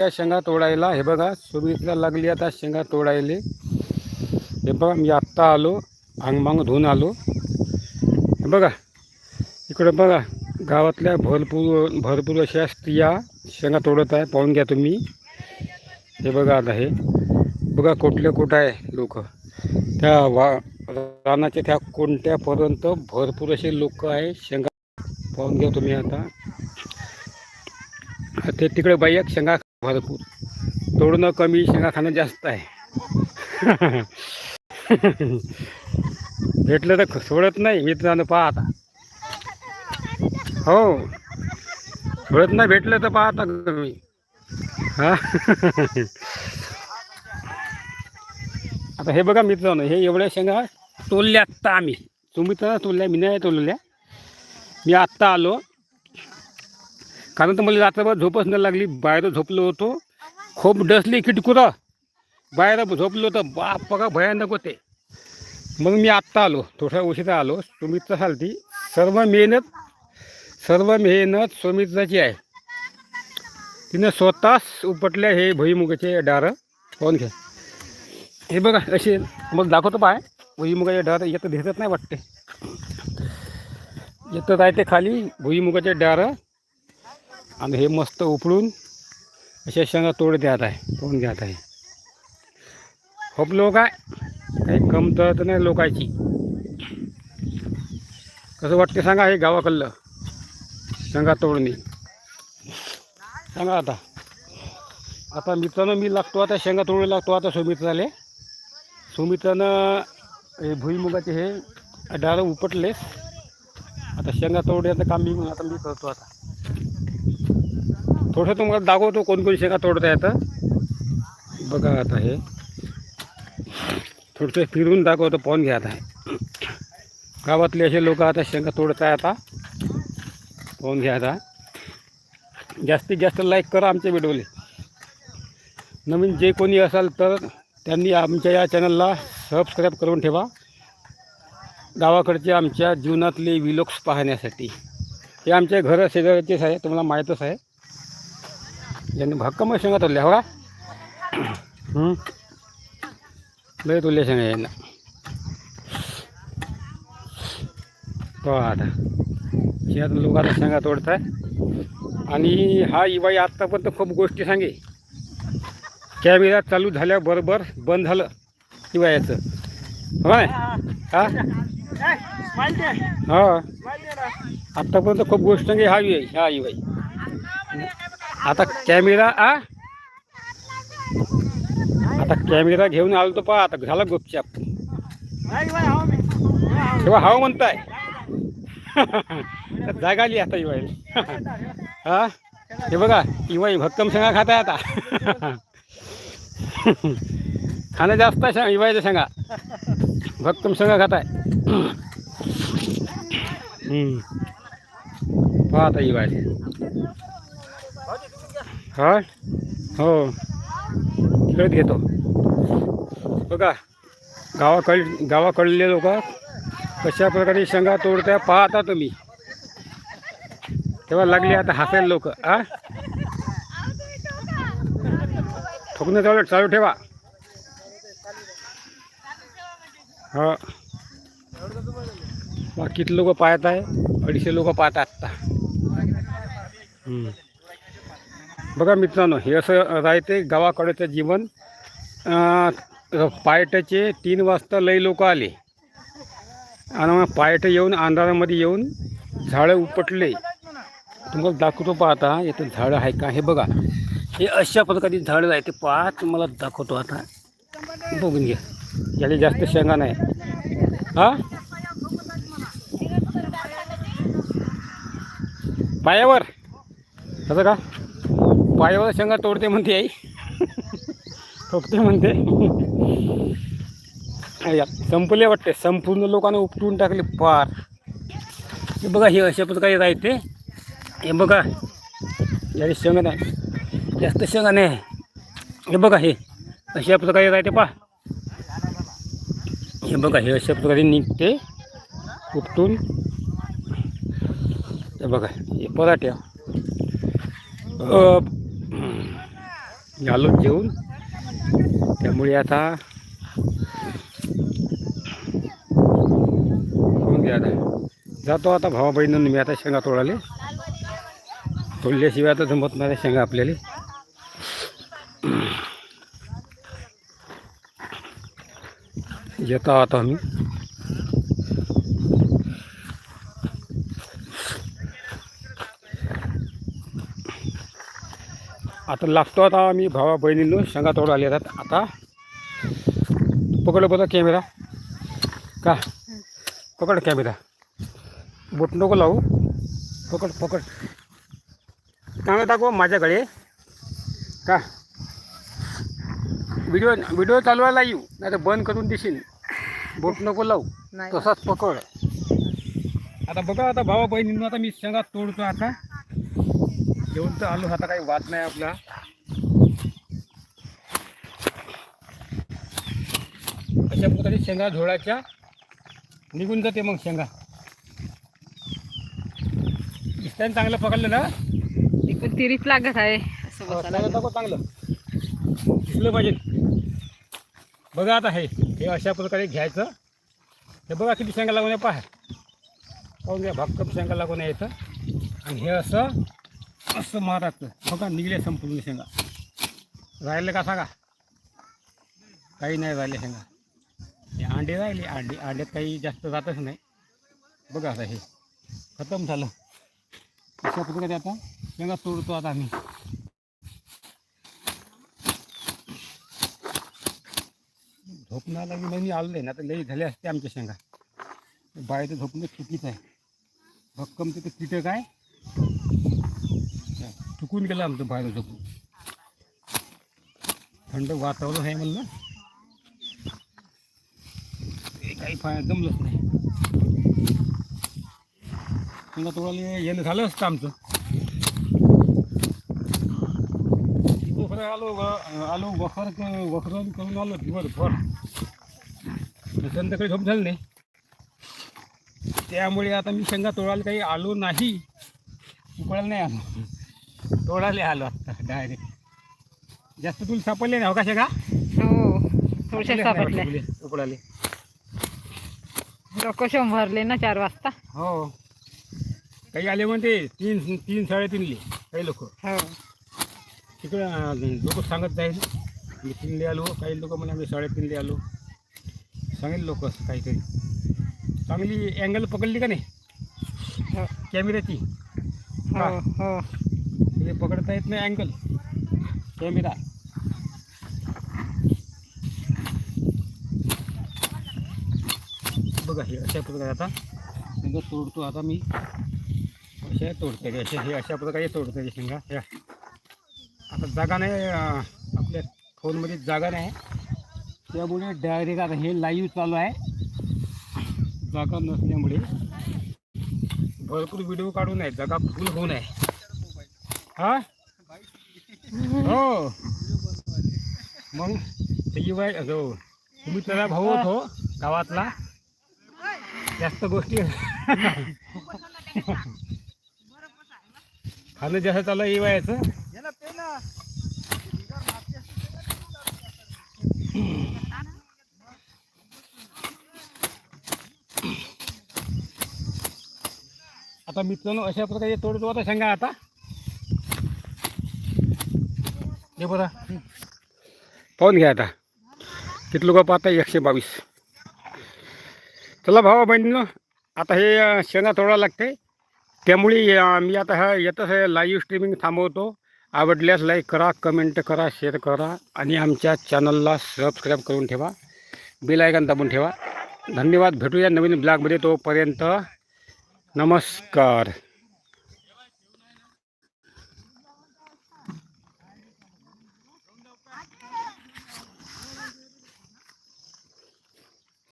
त्या शेंगा तोडायला. हे बघा सुमित्रा लागली आता शेंगा तोडायले. हे बघा मी आत्ता आलो भांगभांग धुवून आलो. हे बघा इकडं बघा गावातल्या भरपूर भरपूर अशा स्त्रिया शेंगा तोडत आहे. पाहून घ्या तुम्ही. हे बघा आता हे. बघा कुठले कुठं आहे लोक. त्या वा रानाच्या त्या कोणत्यापर्यंत भरपूर असे लोक आहे शेंगा. पाहून घ्या तुम्ही आता. ते तिकडे बाई एक शेंगा भरपूर तोडणं कमी शेंगा खाणं जास्त आहे. भेटलं तर सोडत नाही मित्रांनो पहा आता. हो. सोडत नाही भेटलं तर पहा आता तुम्ही. हा? आता हे बघा मित्रांनो हे एवढ्या शेंगा तोलल्या आत्ता आम्ही. तुम्ही तर तोलल्या मी नाही तोलल्या मी आत्ता आलो. कारण तर मला रात्रभर झोपच नाही लागली. बाहेर झोपलो होतो. खूप डसली किटकुरं. बाहेर झोपलो होतं बाप बघा भयानक होते. मग मी आत्ता आलो. थोडा उशिरा आलो. सुमित्रा सालती सर्व मेहनत सर्व मेहनत सुमित्राची आहे. तिनं स्वतःच उपटल्या हे भुईमुगाचे डारं. पाहून घ्या. हे बघा असे मग दाखवतो पाय. भुईमुगाचे डारं येतं दिसत नाही वाटते. येतं राहते खाली. भुईमुगाचे डारं. आणि हे मस्त उपडून अशा शेंगा तोड द्यात आहे तोडून घ्यात आहे. खूप लोक आहे काही कमतरत नाही लोकांची. कसं वाटते सांगा हे गावाकडलं शेंगा तोडणी. सांगा आता. आता मित्रानं मी लागतो आता शेंगा तोडू लागतो आता सुमित्राले. सुमित्रानं हे भुईमुगाचे हे डाळ उपटलेस. आता शेंगा तोडण्याचं काम मी आता मी करतो आता. थोडंसं तुम्हाला दाखवतो कोणकोण शेंगा तोडता येतं बघा आता हे. थोडंसं फिरून दाखवतो पाहून घ्या आता हे. गावातले असे लोक आता शेंगा तोडताय आता. पाहून घ्या आता. जास्तीत जास्त लाईक करा आमच्या व्हिडिओले. नवीन जे कोणी असाल तर त्यांनी आमच्या या चॅनलला सबस्क्राईब करून ठेवा. गावाकडचे आमच्या जीवनातले विलोक्स पाहण्यासाठी. हे आमच्या घरं शेजारचेच आहे तुम्हाला माहीतच आहे. ज्यांनी भक्कम शेंगा तोडल्या हो का? लय तोडल्या शेंगा यांना. पहा आता. हे आता लोक आता शेंगा तोडत आहे आणि हा इवाई आत्तापर्यंत खूप गोष्टी सांगे. कॅमेरा चालू झाल्याबरोबर बंद झालं इवायाचं. हो? नाही हा. हा आत्तापर्यंत खूप गोष्ट सांगे हा इवाई हा इवाई. आता कॅमेरा आ? आता कॅमेरा घेऊन आलो तो पहा आता झाला गुपचाप. तेव्हा हाव म्हणताय. जागा आली आता इवाई हा हे बघा इवाई भक्कम शेंगा खाताय आता. खाणं जास्त आहे सांग इवायचं शेंगा. भक्कम शेंगा खाताय. पहा आता इवायचे हा? हो. तिकडेच घेतो. बघा गावाकड गावाकडले लोक कशा प्रकारे शेंगा तोडत्या पाहता तुम्ही. तेव्हा लागले आता हसायला लोक आ? ठोकणं चालू चालू ठेवा. हा. बाकीचे लोक पाहत आहे अडीचशे लोक पाहतात आत्ता हम्म. बघा मित्रांनो हे असं राहते गावाकडेचं जीवन. पायट्याचे तीन वाजता लई लोक आले. आणि मग पायटं येऊन अंधारामध्ये येऊन झाडं उपटले. तुम्हाला दाखवतो पाहता इथं झाडं आहे का? हे बघा. हे अशा प्रकारचे झाडं आहे ते पहा तुम्हाला दाखवतो आता. बघून घ्या. याला जास्त शेंगा नाही. हा? पायावर. कसं का? पायावर शेंगा तोडते म्हणते आई. ठोकते म्हणते. संपले वाटते. संपूर्ण लोकांना उपटून टाकले पार हे बघा हे अशा प्रकारे राहते. हे बघा. याला शेंगा नाही. जास्त शेंगा नाही. हे बघा हे. अशा प्रकारे राहते पा हे बघा हे अशा प्रकारे निघते. उपटून. हे बघा हे पराठ्या घालून घेऊन. जेवून त्यामुळे आता कोण द्या आता. जातो आता भावा बहिणींनी मी आता शेंगा तोडाले तोडल्याशिवाय आता जमत नाही शेंगा आपल्याला. येतो आता आम्ही. आता लागतो आता आम्ही भावा बहिणींनो शेंगा तोड आले आहेत आता पकड बघा कॅमेरा. का? पकड कॅमेरा. बोट नको लावू. पकड पकड. चांगलं दाखव माझ्याकडे. का? व्हिडिओ व्हिडिओ चालवायला येऊ नाही तर बंद करून देशील. बोट नको लावू. नाही. तसाच पकड. आता बघा आता भावा बहिणींनो आता मी शेंगा तोडतो आता. जेवण तर आलो. आता काही वाद नाही आपला. अशा प्रकारे शेंगा झोळाच्या निघून जाते मग शेंगा. दिसताना चांगलं पकडलं ना? तिरीप लागत आहे. असं हो, चांगलं. दिसलं पाहिजे. बघा आता हे. हे अशा प्रकारे घ्यायचं. हे बघा किती शेंगा लागून आहे पहा. पाहून घ्या भक्कम शेंगा लागून आहे इथं. आणि हे असं असं मारायचं बघा निघले संपूर्ण शेंगा राहिले का सांगा? काही नाही राहिले शेंगा हे अंडे राहिले अंडे अंड्यात काही जास्त जातच नाही। बघा आता हे खतम झालं। अशा प्रकारे आता शेंगा तोडतो आता आम्ही झोपणार लागी म्हणजे आलो नाही ना तर लई झाले असते आमच्या शेंगा. बाहेर झोपणं चुकीचं आहे. भक्कम तिथं कीटक आहे. चुकून गेलं आमचं बाहेर झोपून थंड वातावरण आहे म्हणलं. ते काही फाय जमलंच नाही. शेंगा तोडायला येणं झालं असतं आमचं. दुसरं आलो आलो वखर वखरण करून आलो दिवसभर. संध्याकाळी झोप झाली नाही. त्यामुळे आता मी शेंगा तोडायला काही आलो नाही. उकळायला नाही आलो. तोडायला आलो आता डायरेक्ट जास्त तुला सापडले नाही हो का हो थोडशे सापडले लोक शंभरले ना चार वाजता. हो. काही आले म्हणते तीन तीन साडेतीनले काही लोक. हो. तिकडं लोक सांगत जाईल. मी तीनले आलो काही लोक म्हणे आम्ही साडेतीनले आलो. सांगेल लोक काहीतरी. चांगली अँगल पकडली का नाही? कॅमेऱ्याची हो हो. तिथे पकडता येत नाही अँगल कॅमेरा बघा हे अशा प्रकारे आता शेंगा तोडतो आता मी. अशा तोडते असे हे अशा प्रकारे तोडते शेंगा ह्या आता जागा नाही आपल्या फोनमध्ये जागा नाही त्यामुळे डायरेक्ट आता हे लाईव्ह चालू आहे. जागा नसल्यामुळे भरपूर व्हिडिओ काढून आहे. जागा फुल होऊन आहे. हा? हो. मग त्याची बाय हो तुम्ही त्याला भाऊ होतो गावातला. जास्त गोष्टी खाणं जास्त चालू आहे येवायचं आता मित्रांनो अशा प्रकारे तोडतो आता सांगा आता. हे बरा पाहून घ्या आता. किती लोक पाहता एकशे बावीस. चला भावा बहिणीनं आता हे शेणा थोडा लागते. त्यामुळे मी आता हा येतच लाईव्ह स्ट्रीमिंग थांबवतो. आवडल्यास लाईक करा कमेंट करा शेअर करा आणि आमच्या चॅनलला सबस्क्राईब करून ठेवा. बेल आयकन दाबून ठेवा. धन्यवाद. भेटूया नवीन ब्लॉगमध्ये तोपर्यंत. नमस्कार.